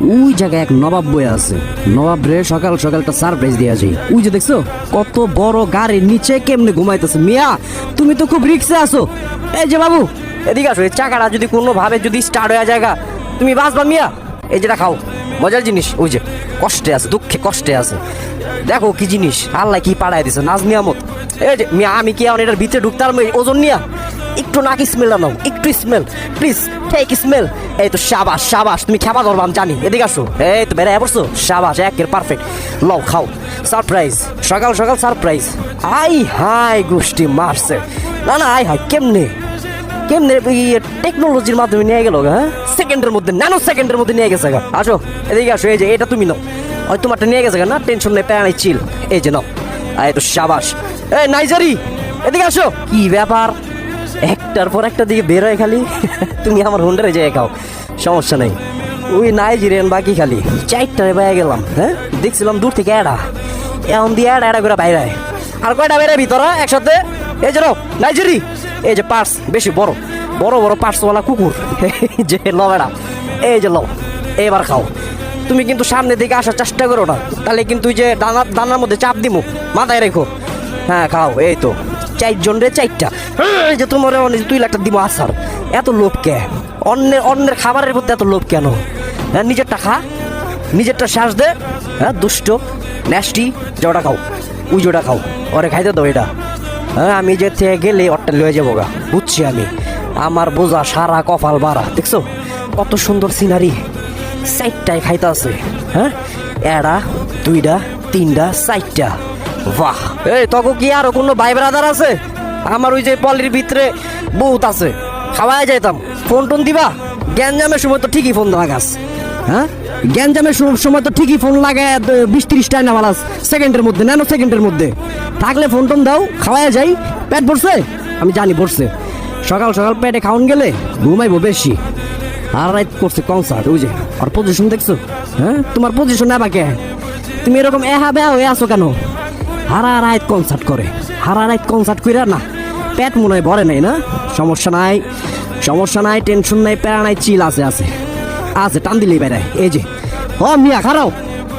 ওই জায়গায় এক নবাব বই আছে। নবাব রে সকাল সকাল একটা সারপ্রাইজ দিয়ে যাই ওই যে দেখছ, কত বড় গাড়ির নিচে কেমনে ঘুমাইতেছে। মিয়া, তুমি তো খুব রিক্সে আছো। এই যে বাবু, এদিকে আসো, এই চাকাটা যদি কোনো ভাবে যদি স্টার্ট হয়ে জায়গা তুমি বাঁচবা মিয়া? এই যেটা খাও মজার জিনিস, ওই যে কষ্টে আছে, দুঃখে কষ্টে আছে। দেখো কি জিনিস, আল্লাহ কি পাড়ায় দিছে নাজ নিয়ামত এই যে মিয়া, আমি কি এখন এটার ভিতরে ঢুকতাম ওজন নিয়া। একটু নাকি স্মেলটা নাও, একটু স্মেল প্লিজ টেক স্মেল এই তো সাবাস সাবাস, তুমি খাবা ধরবা, আমি জানি। এদিকে আসো। এই তো বেড়ে পড়ছো? সাবাস একের পারফেক্ট লও, খাও। সারপ্রাইজ সকাল সকাল সারপ্রাইজ আই হাই গোষ্ঠী মারছে। না না, আই হাই কেমনে? কেমনে টেকনোলজির মাধ্যমে নিয়ে গেল হ্যাঁ? সেকেন্ডের মধ্যে ন্যানো সেকেন্ডের মধ্যে নিয়ে গেছে আসো, এদিকে আসো, এই যে, এটা তুমি নাও। ওই তোমারটা নিয়ে গেছে না? টেনশন নেই, প্যারাই চিল এই যে নাও। এই তো সাবাস। এই নাইজারি, এদিকে আসো। কি ব্যাপার? একটার পর একটা দিকে বের হয় খালি। তুমি আমার হুন্ডারে যেয়ে খাও, সমস্যা নেই। ওই নাইজেরিয়ান বাকি খালি। চারটারে বাইরে গেলাম হ্যাঁ? দেখছিলাম দূর থেকে এড়া। এখন দিয়ে এড়া এড়া করে বাইরে আর কয়টা বেড়ে ভিতরে একসাথে? এই যে নাইজেরি এই যে পার্স, বেশি বড়। বড় বড় পার্সওয়ালা কুকুর। যে লবেড়া এই যে লও এবার খাও। তুমি কিন্তু সামনের দিকে আসার চেষ্টা করো না। তাহলে কিন্তু যে দানা দানার মধ্যে চাপ দিমু। মাথায় রেখো। হ্যাঁ খাও, এই তো। চারজন রে চারটা এই যে তোমার দুই লাখ টাকা দিব আসার এত লোভ কে? অন্যের অন্যের খাবারের প্রতি এত লোভ কেন? হ্যাঁ নিজেরটা খা নিজেরটা শ্বাস দে হ্যাঁ দুষ্ট ন্যাস্টি জোটা খাও, ওই জোটা খাও, ওরে খাইতে দাও এটা। হ্যাঁ আমি যে থেকে গেলে ওরটা লয়ে যাব গা, বুঝছি আমি। আমার বোঝা সারা কপাল বাড়া, দেখছ? কত সুন্দর সিনারি চারটায় খাইতে আছে হ্যাঁ? এরা দুইটা তিনটা চারটা। বাহ। এই তখন কি আরও কোনো ভাই ব্রাদার আছে? আমার ওই যে পলির ভিতরে বহুত আছে। খাওয়াই যাইতাম। ফোন টোন দিবা? গ্যাঞ্জামের সময় তো ঠিকই ফোন লাগাস। হ্যাঁ? গ্যাঞ্জামের সম- সময় তো ঠিকই ফোন লাগায় বিশ তিরিশ টাইম নামালাস সেকেন্ডের মধ্যে, ন্যানো সেকেন্ডের মধ্যে। থাকলে ফোন টোন দাও খাওয়াই যাই। পেট ভরছে? আমি জানি ভরছে। সকাল সকাল পেটে খাওন গেলে ঘুমাইবো বেশি। আর রাইট করছে কনসার্ট ওই যে। আর পজিশন দেখছ? হ্যাঁ? তোমার পজিশন নেবা কে তুমি এরকম এহা বেয়া হয়ে আছো কেন? হারা রাইত কনসার্ট করে। হারা রাইত কনসার্ট কইরা না, পেট মনে হয় ভরে নাই না? সমস্যা নাই সমস্যা নাই টেনশন নাই, প্যারা নাই চিল আছে আছে। আছে, টান দিলেই বেড়ায়। এই যে, ও মিয়া, খারাও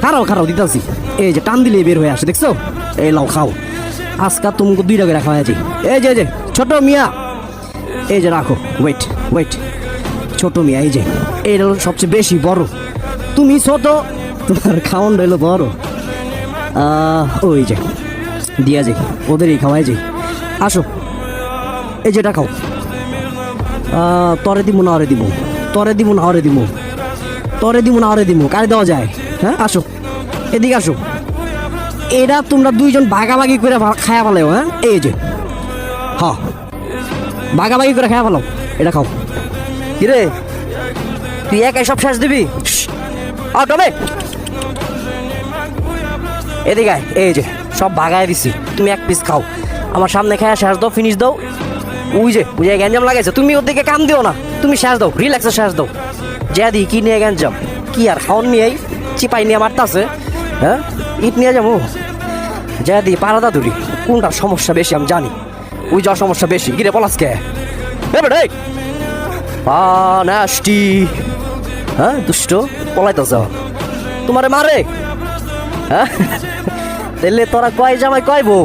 খারাও খারাও দিতাছি। এই যে, টান দিলেই বের হয়ে আসে, দেখছ? এই লাও খাও। আজকা তুমি দুইটা করে খাওয়া যায় এই যে এই যে, ছোট মিয়া। এই যে, রাখো ওয়েট ওয়েট ছোট মিয়া, এই যে হলো সবচেয়ে বেশি বড়। তুমি ছোট, তোমার খাওয়ান রইল বড়। ওই যে, দিয়া যাই ওদেরই খাওয়াই যাই আসো, এই যেটা খাও। তরে দিব না অরে দিব তরে দিব না অরে দিব তরে দিব না অরে দিব কারে দেওয়া যায়? হ্যাঁ আসো। এদিকে আসো। এরা তোমরা দুইজন ভাগাভাগি করে খায়া ফেলাও হ্যাঁ? এই যে। হ্যাঁ ভাগাভাগি করে খায়া ফেলাও। এটা খাও। কিরে? তুই একাই সব শেষ দিবি? আর তবে এদিকে এই যে, সব ভাগায় দিছি। তুমি এক পিস খাও। আমার সামনে খায়া শেষ দাও ফিনিশ দাও। ওই যে ওই যে গ্যাঞ্জাম লাগাইছে। তুমি ওদিকে কাম দিও না। তুমি শেষ দাও রিল্যাক্সে শেষ দাও। যা দি, কি নিয়ে গ্যাঞ্জাম? কি আর খাওয়ান নিয়েই চিপাই নিয়ে মারতাছে। হ্যাঁ? ইট নিয়ে যাব? যা দি পারাদা ধরি কোনটার সমস্যা বেশি আমি জানি। ওই যা সমস্যা বেশি। গিরে পলাসকে এবারে নাস্টি হ্যাঁ দুষ্ট? পলাইতেছ। তোমারে মারে? তাহলে তোরা কয় জামাই কয় বউ?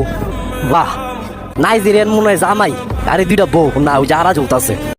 বাহ, নাই নাইজেরিয়ান মনে হয় জামাই। আরে দুইটা বউ, না, ওই যে আরা চলতেছে